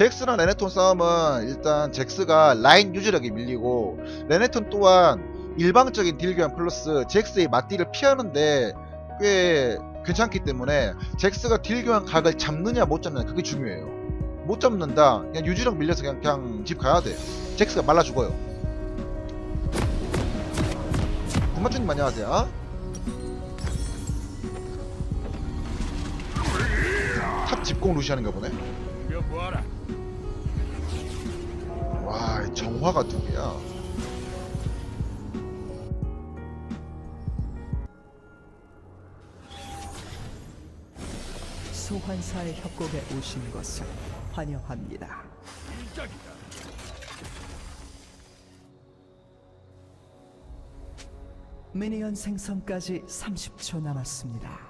잭스랑 레네톤 싸움은 일단 잭스가 라인 유지력이 밀리고 레네톤 또한 일방적인 딜 교환 플러스 잭스의 맞딜을 피하는데 꽤 괜찮기 때문에 잭스가 딜 교환 각을 잡느냐 못 잡느냐 그게 중요해요. 못 잡는다 그냥 유지력 밀려서 그냥, 그냥 집 가야 돼. 잭스가 말라 죽어요. 구마주님 안녕하세요. 탑 집공 루시하는가 보네. 와, 이 정화가 두 개야. 소환사의 협곡에 오신 것을 환영합니다. 미니언 생성까지 30초 남았습니다.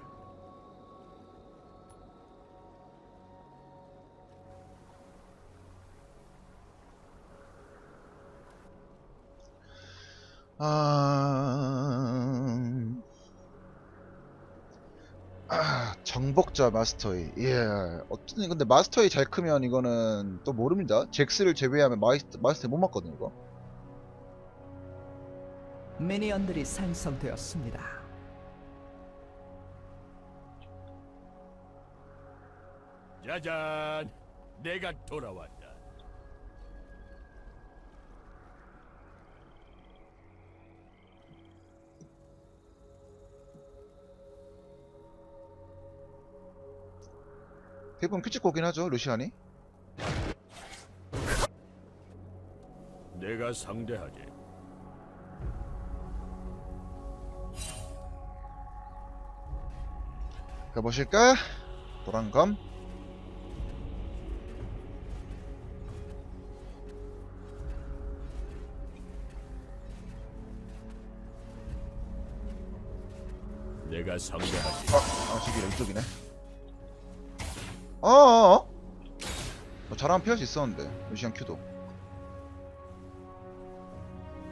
아... 아, 정복자 마스터이. 예. 어쨌든 근데 마스터이 잘 크면 이거는 또 모릅니다. 잭스를 제외하면 마이스터, 마스터이 못 맞거든, 이거. 미니언들이 생성되었습니다. 짜잔, 내가 돌아왔다. 대부분 큐찍고긴 하죠, 루시안이. 내가 상대하지. 가보실까? 도란검. 내가 상대하지. 아, 아, 저기 이쪽이네. 어어어? 뭐 잘하면 피할 수 있었는데, 루시안 큐도.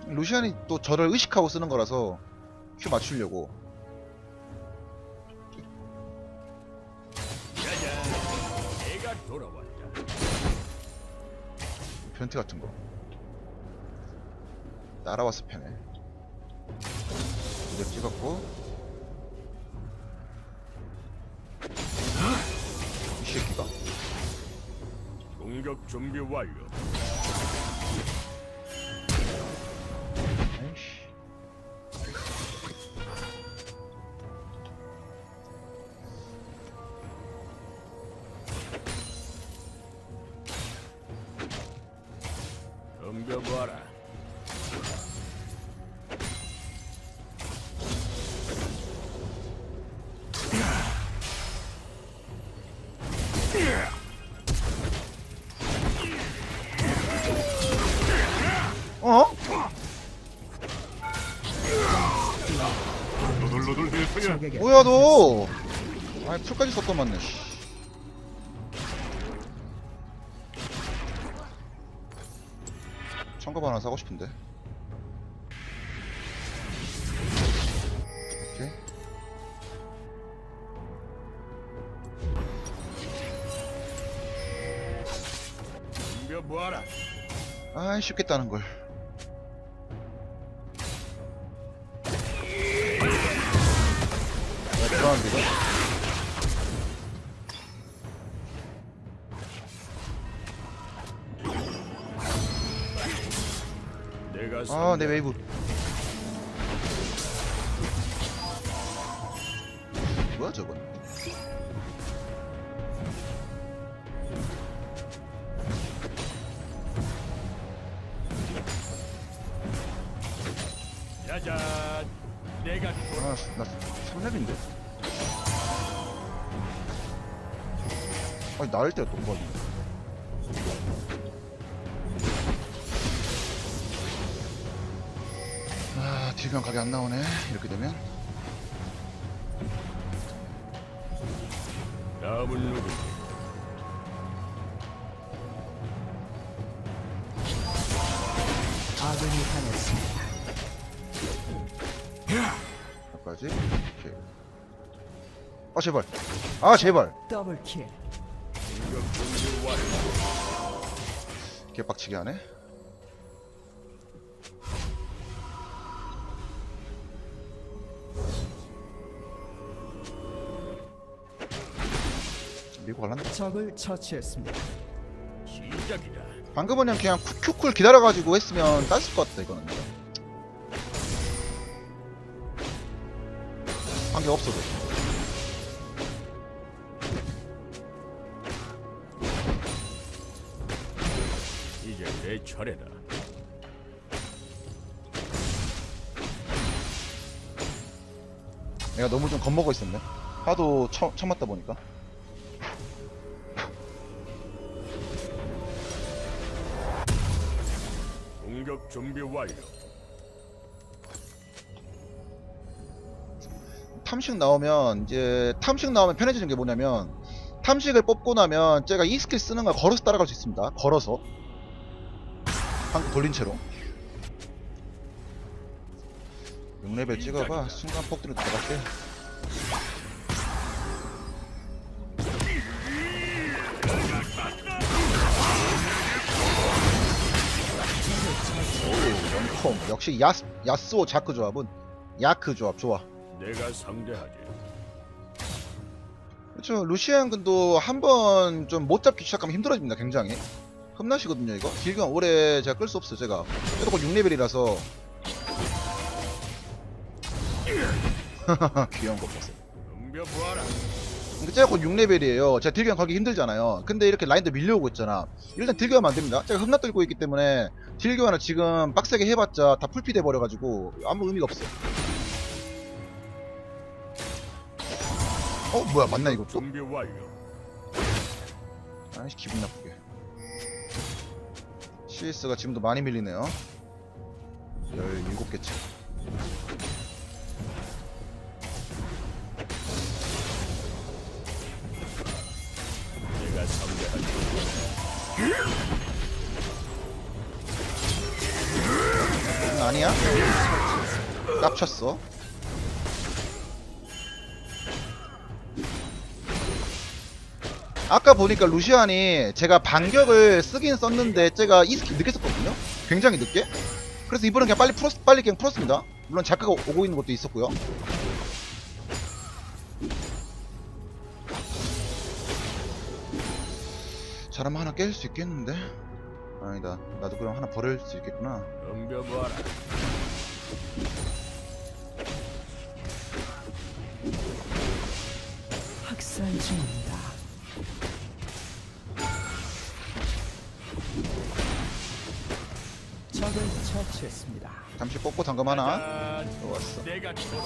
루시안이 또 저를 의식하고 쓰는 거라서 큐 맞추려고. 변태 같은 거. 따라와서 패네. 이제 찍었고. 공격 준비 완료. 적에게 뭐야 너? 아니 풀까지 썼던 맞네. 씨. 청갑 하나 사고 싶은데. 오케이. 덤벼봐라. 아이 쉽겠다는 걸. 아, 내 상대- 웨이브. 뭐야 저건? 짜잔, 내가. 아, 나 3렙인데. 아니, 나을 때가 또 뭐야? 아, 딜병 각이 안 나오네. 이렇게 되면. 다음은 누구? 아군이 당했습니다. 여기까지. 오케이. 아, 제발. 아, 제발. 더블킬. 공격 준비 완료. 개빡치게 하네. 밀고 갈란다. 적을 처치했습니다. 시작이다. 방금은 그냥, 그냥 큐쿨 기다려가지고 했으면 땄을 것 같다 이거는. 관계 없어도. 이제 내 차례다. 내가 너무 좀 겁먹어 있었네. 하도 처, 참았다 보니까. 공격 준비 완료. 탐식 나오면 이제 탐식 나오면 편해지는 게 뭐냐면 탐식을 뽑고 나면 제가 이 스킬 쓰는 걸 걸어서 따라갈 수 있습니다. 걸어서 한국 돌린 채로 6레벨 찍어봐 순간 폭들이 들어갈게 오 원콤 역시 야스, 야스오 자크 조합은 야크 조합 좋아 내가 상대하지. 그렇죠. 루시안 근도 한 번 좀 못 잡기 시작하면 힘들어집니다. 굉장히. 흠나시거든요, 이거. 길경 오래 제가 끌 수 없어요, 제가. 그래도 6레벨이라서. 귀여운 거 보세요. 보아라. 제가 곧 6레벨이에요. 제가 딜경 가기 힘들잖아요. 근데 이렇게 라인들 밀려오고 있잖아. 일단 딜교하면 안 됩니다. 제가 흠나 들고 있기 때문에 딜교하는 지금 빡세게 해봤자 다 풀피 돼버려가지고 아무 의미가 없어요. 어, 뭐야, 맞나 이것도? 아이씨 기분 나쁘게 CS가 지금도 많이 밀리네요 17개째 응, 아니야? 깝쳤어. 아까 보니까 루시안이 제가 반격을 쓰긴 썼는데 제가 이 스킬 늦게 썼거든요? 굉장히 늦게? 그래서 이번엔 그냥 빨리 풀었, 빨리 그냥 풀었습니다. 물론 자크가 오고 있는 것도 있었고요 잘하면 하나 깰 수 있겠는데 아니다 나도 그럼 하나 버릴 수 있겠구나 보아라. 학살 중입니다. 적을 처치했습니다. 잠시 뽑고 잠금 하나 짠. 좋았어 내가 돌아.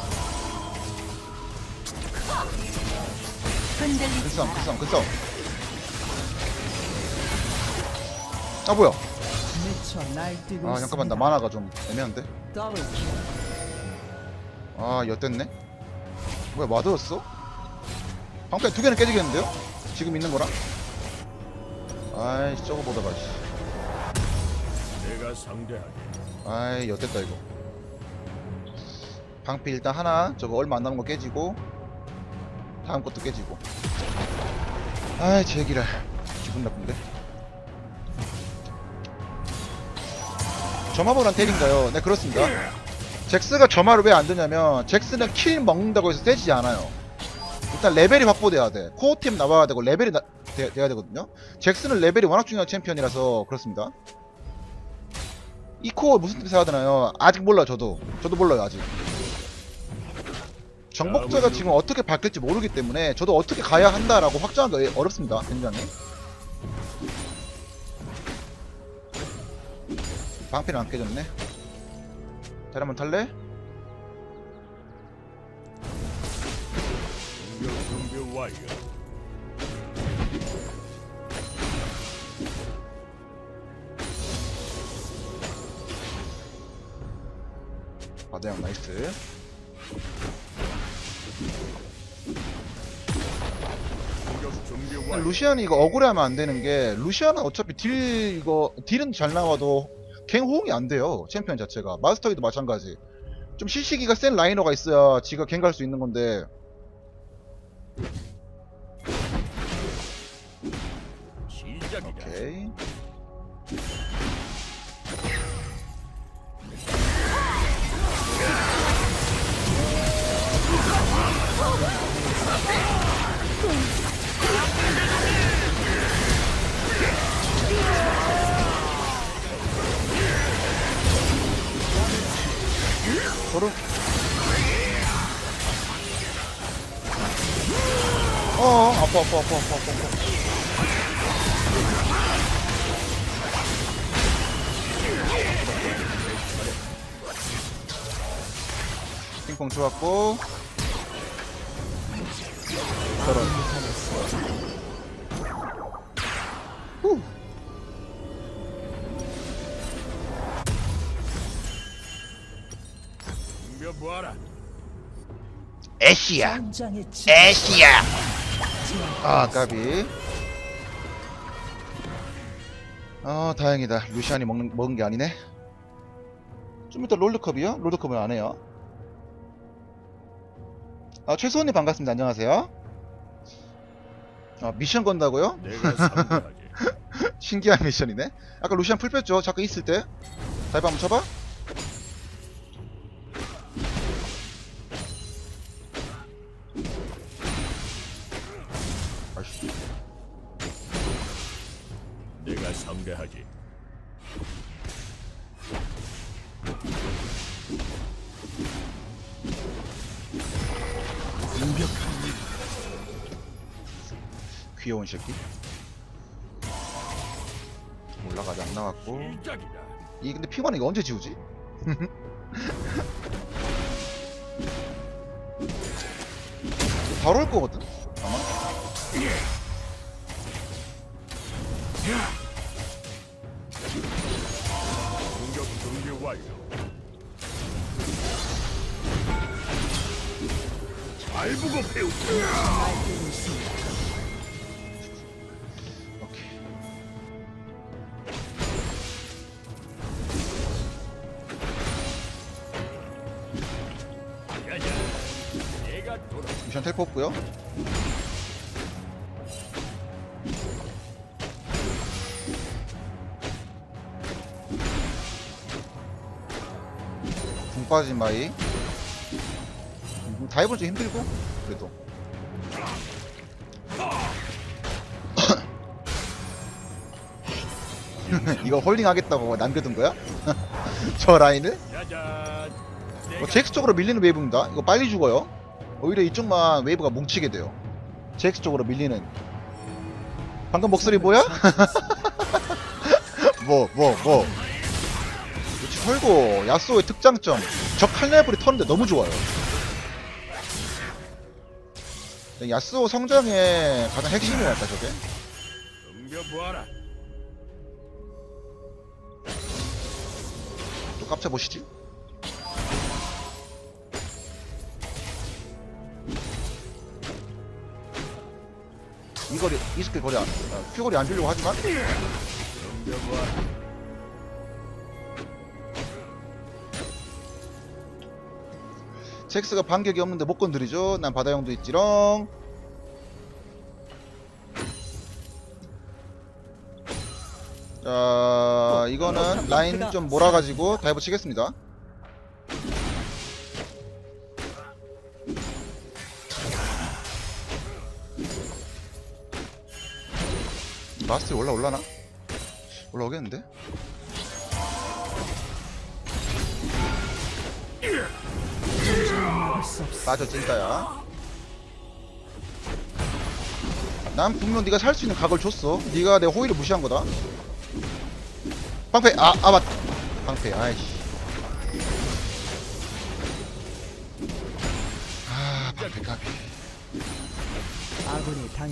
흔들리지 마라. 글썽 글썽 아 뭐야 아 잠깐만 나. 만화가 좀 애매한데. 아 엿됐네 뭐야 마드였어? 방패 두 개는 깨지겠는데요? 지금 있는 거랑? 아이 저거 보다가 씨. 내가 상대하지. 아이 엿됐다 이거 방패 일단 하나 저거 얼마 안 남은 거 깨지고 다음 것도 깨지고 아이 제기랄 점화보란 텔인가요? 네 그렇습니다. 잭스가 점화를 왜 안 드냐면 잭스는 킬 먹는다고 해서 세지지 않아요. 일단 레벨이 확보돼야 돼. 코어팀 나와야 되고 레벨이 나- 돼, 돼야 되거든요. 잭스는 레벨이 워낙 중요한 챔피언이라서 그렇습니다. 이 코어 무슨 뜻을 해야 되나요? 아직 몰라요 저도. 저도 몰라요 아직. 정복자가 지금 어떻게 바뀔지 모르기 때문에 저도 어떻게 가야 한다라고 확정하기 어렵습니다 굉장히 방패는 안 깨졌네 다리 한번 탈래? 준비 완료. 바다형 나이스. 루시안이 이거 억울해하면 안 되는 게 루시안은 어차피 딜 이거 딜은 잘 나와도 갱 호응이 안 돼요 챔피언 자체가. 마스터이도 마찬가지. 좀 시시기가 센 라이너가 있어야 지가 갱 갈 수 있는 건데 아파 아파 아파 아파 핑퐁 좋았고. 저런. 후. 덤벼보아라. 애쉬야. 전장의 지 애쉬야 아 까비. 아 다행이다. 루시안이 먹는, 먹은 게 아니네. 좀 이따 롤드컵이요? 롤드컵은 안 해요. 아 최소원님 반갑습니다. 안녕하세요. 아 미션 건다고요? 신기한 미션이네. 아까 루시안 풀 뺐죠? 잠깐 있을 때? 다이브 한번 쳐봐 새끼 올라가지 안 나왔고. 이 근데 핑화는 이거 언제 지우지? 바로 올 거거든? 아마? 잘 보고 배우자. 없고요 궁 빠진 마이 음, 다이브는 좀 힘들고 그래도 이거 홀딩 하겠다고 남겨둔 거야? 저 라인을? 뭐 잭스 쪽으로 밀리는 웨이브입니다. 이거 빨리 죽어요. 오히려 이쪽만 웨이브가 뭉치게 돼요. 잭스 쪽으로 밀리는. 방금 목소리 뭐야? 뭐, 뭐, 뭐. 그렇지, 털고, 야스오의 특장점. 저 칼날불이 터는데 너무 좋아요. 야스오 성장의 가장 핵심이랄까, 저게. 또 깝쳐보시지. 이 거리, 이 스킬 거리 안, 아, 큐 거리 안 주려고 하지만. 잭스가 반격이 없는데 못 건드리죠. 난 바다형도 있지롱. 자, 이거는 라인 좀 몰아가지고 다이브 치겠습니다. 마스터 올라 올라나? 올라오겠는데? 빠져 찐따야. 난 분명 네가 살 수 있는 각을 줬어. 네가 내 호의를 무시한 거다. 방패 아, 아 맞. 방패 아이씨.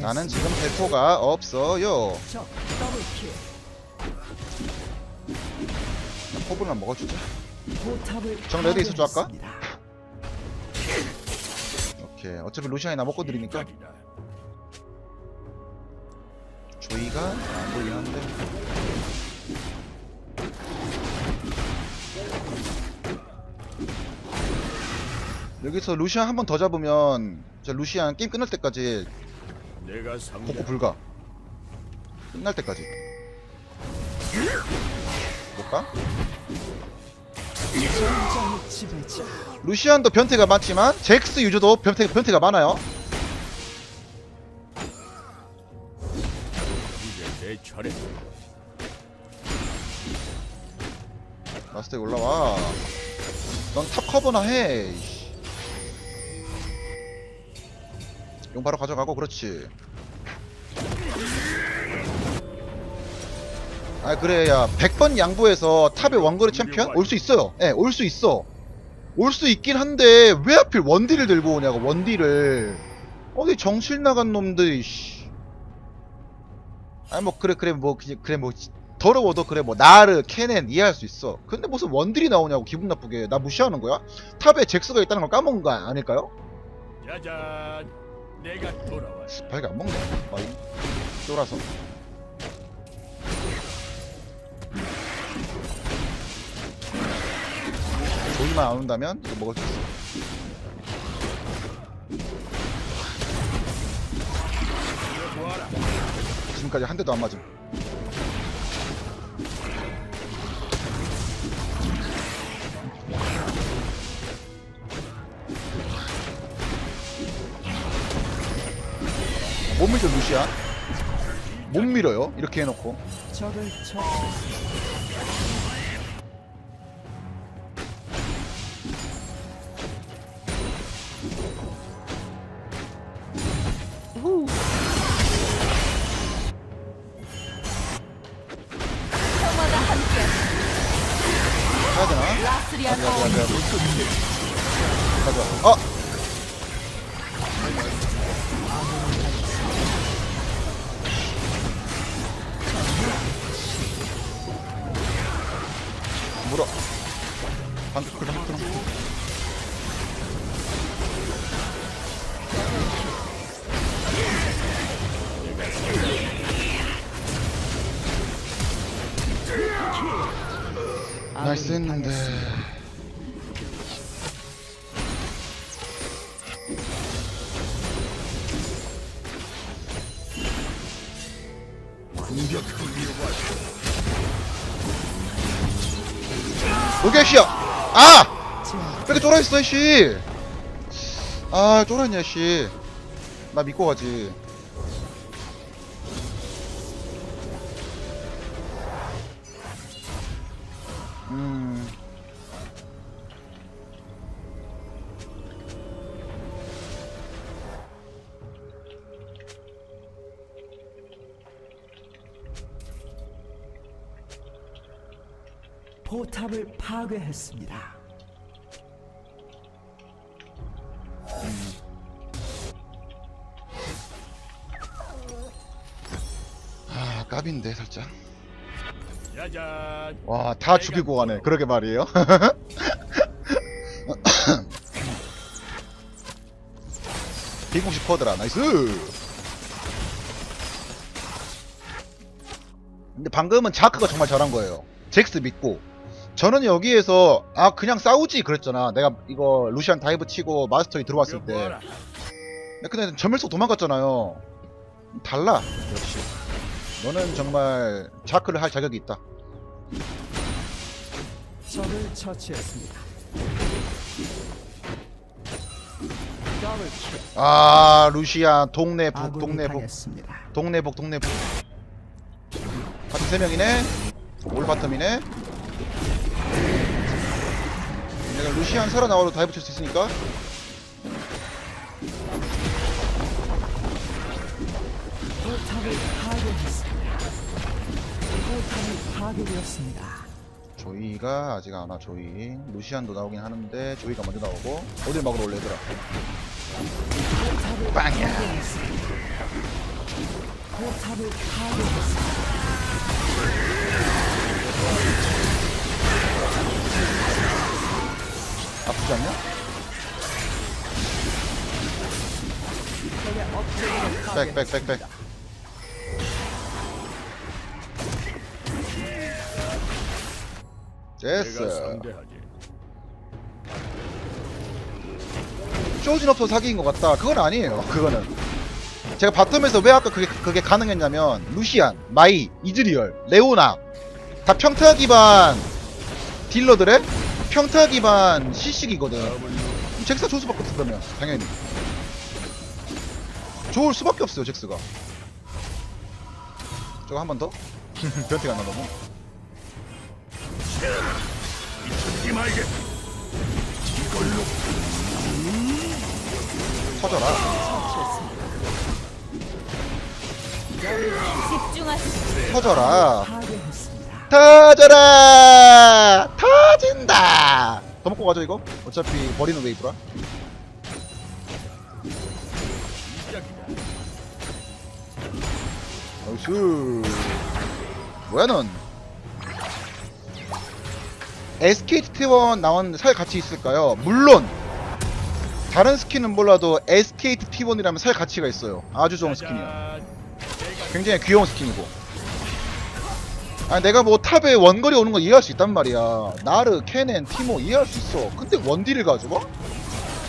나는 지금 대포가 없어요. 포블만 먹어주자. 정 레드 알까? 파괴했습니다. 오케이. 어차피 루시안이나 먹고 드리니까. 조이가 안 보이긴 한데. 여기서 루시안 한 번 더 잡으면 저 루시안 게임 끝날 때까지 내가 복구. 불가. 끝날 때까지. 볼까? 루시안도 변태가 많지만 잭스 유저도 변태, 변태가 많아요. 이제 내 차례. 마스터에 올라와. 넌 탑 커버나 해. 용 바로 가져가고 그렇지. 아 그래 야 100번 양보해서 탑의 원거리 챔피언 올 수 있어요. 예, 올 수 있어. 올 수 있긴 한데 왜 하필 원딜을 들고 오냐고 원딜을. 어디 정실 나간 놈들 씨. 아니 뭐 그래 그래 뭐 그래 뭐 더러워도 그래 뭐 나르 케넨 이해할 수 있어. 근데 무슨 원딜이 나오냐고 기분 나쁘게 나 무시하는 거야? 탑에 잭스가 있다는 걸 까먹은 거 아닐까요? 짜잔, 내가 돌아왔다. 발가 안 먹네. 아이 쫄아서. 조이만 안 온다면 이거 먹을 수 있어. 지금까지 한 대도 안 맞음. 못 밀죠 루시안? 못 밀어요. 이렇게 해놓고. 적을 처 나이스 했는데 씨야 아! 이렇게 쫄아있어 씨? 아 쫄았냐 씨 나 믿고 가지. 음. 포탑을 파괴했습니다. 아, 까비인데 살짝. 와 다 죽이고 가네. 그러게 말이에요. B90 쿼드라 나이스! 근데 방금은 자크가 정말 잘한 거예요. 잭스 믿고. 저는 여기에서 아 그냥 싸우지 그랬잖아. 내가 이거 루시안 다이브 치고 마스터에 들어왔을 때. 근데 전멸석 도망갔잖아요. 달라. 역시 너는 정말 자크를 할 자격이 있다 적을 처치했습니다. 더블 킬. 아 루시안 동네 북 아군이 동네 북 당했습니다. 동네 북 동네 북 바텀 3명이네 올 바텀이네 내가 루시안 살아 나와도 다이브 칠 수 있으니까 포탑을 파괴했습니다. 파괴되었습니다. 조이가 아직 안 와 조이 루시안도 나오긴 하는데 조이가 먼저 나오고 어딜 막으러 올래 얘들아 빵이야. 포탑을 파괴했습니다. 아프지 않냐? 적의 업체를 백백백백 됐어. 쇼진 없어 사기인 것 같다. 그건 아니에요. 그거는. 제가 바텀에서 왜 아까 그게, 그게 가능했냐면, 루시안, 마이, 이즈리얼, 레오나, 다 평타 기반 딜러들의 평타 기반 시식이거든. 잭스가 좋을 수밖에 없어, 그러면. 당연히. 좋을 수밖에 없어요, 잭스가. 저거 한 번 더? 변태가 안 나가고. 잊지 말게. 터져라. 집중하시오. 터져라. 파괴했습니다. 터져라. 터진다. 더 먹고 가죠 이거. 어차피 버리는 웨이브라. 나이스. 뭐야 넌? SKT T1 나왔는데 살 같이 있을까요? 물론 다른 스킨은 몰라도 SKT T1이라면 살 가치가 있어요. 아주 좋은. 내가 굉장히 귀여운 스킨이고. 아 내가 뭐 탑에 원거리 오는 거 이해할 수 있단 말이야. 나르, 케넨, 티모 이해할 수 있어. 근데 원딜을 가지고?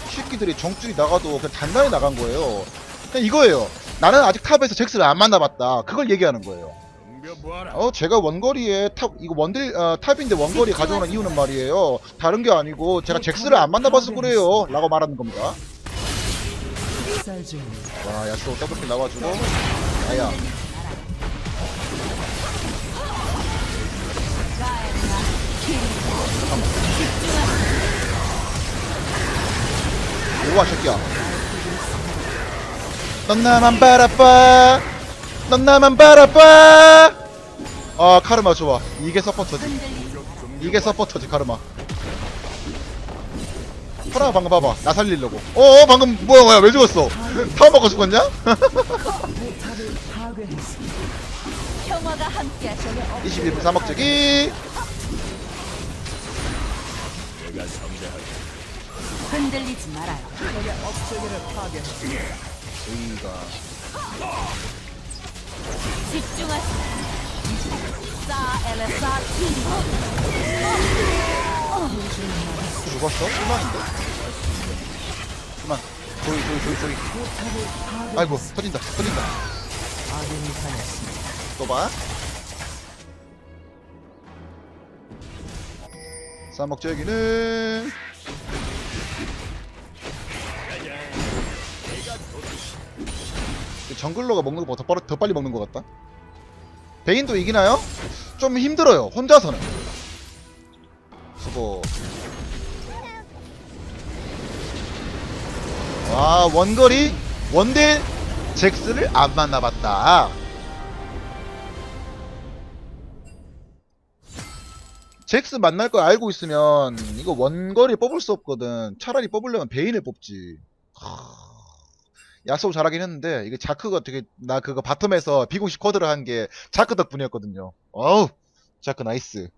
새끼들이 정줄이 나가도 그냥 단단히 나간 거예요. 그냥 이거예요. 나는 아직 탑에서 잭스를 안 만나봤다. 그걸 얘기하는 거예요. 덤벼보아라. 어 제가 원거리에 탑 이거 원딜 어, 탑인데 원거리 가져오는 이유는 말이에요. 다른 게 아니고 제가 잭스를 안 만나봐서 그래요. 라고 말하는 겁니다. 와 야스오 더블킬 나와주고 아야 우와 새끼야 넌 나만 바라봐 넌 나만 바라봐 아 카르마 좋아 이게 서포터지 이게 서포터지 카르마 파라가 방금 봐봐 나 살리려고 어 방금 뭐야 뭐야 왜 죽었어 타워 먹고 죽었냐? 포탑을 파괴했습니다. 평화가 함께하시오. 21분 3억짜기 내가 상대하지. 흔들리지 말아요. 여기가 죽었어? 실망인데? 실망 저기 저기 저기 저기. 아이고 터진다 터진다. 또봐 쌈먹재기는 정글러가 먹는 것보다 더, 더 빨리 먹는 것 같다. 베인도 이기나요? 좀 힘들어요 혼자서는. 수고. 와 원거리 원딜 잭스를 안 만나봤다. 잭스 만날 걸 알고 있으면 이거 원거리 뽑을 수 없거든. 차라리 뽑으려면 베인을 뽑지. 하... 야소 잘하긴 했는데 이게 자크가 되게 나 그거 바텀에서 비공식 쿼드를 한 게 자크 덕분이었거든요. 어우 자크 나이스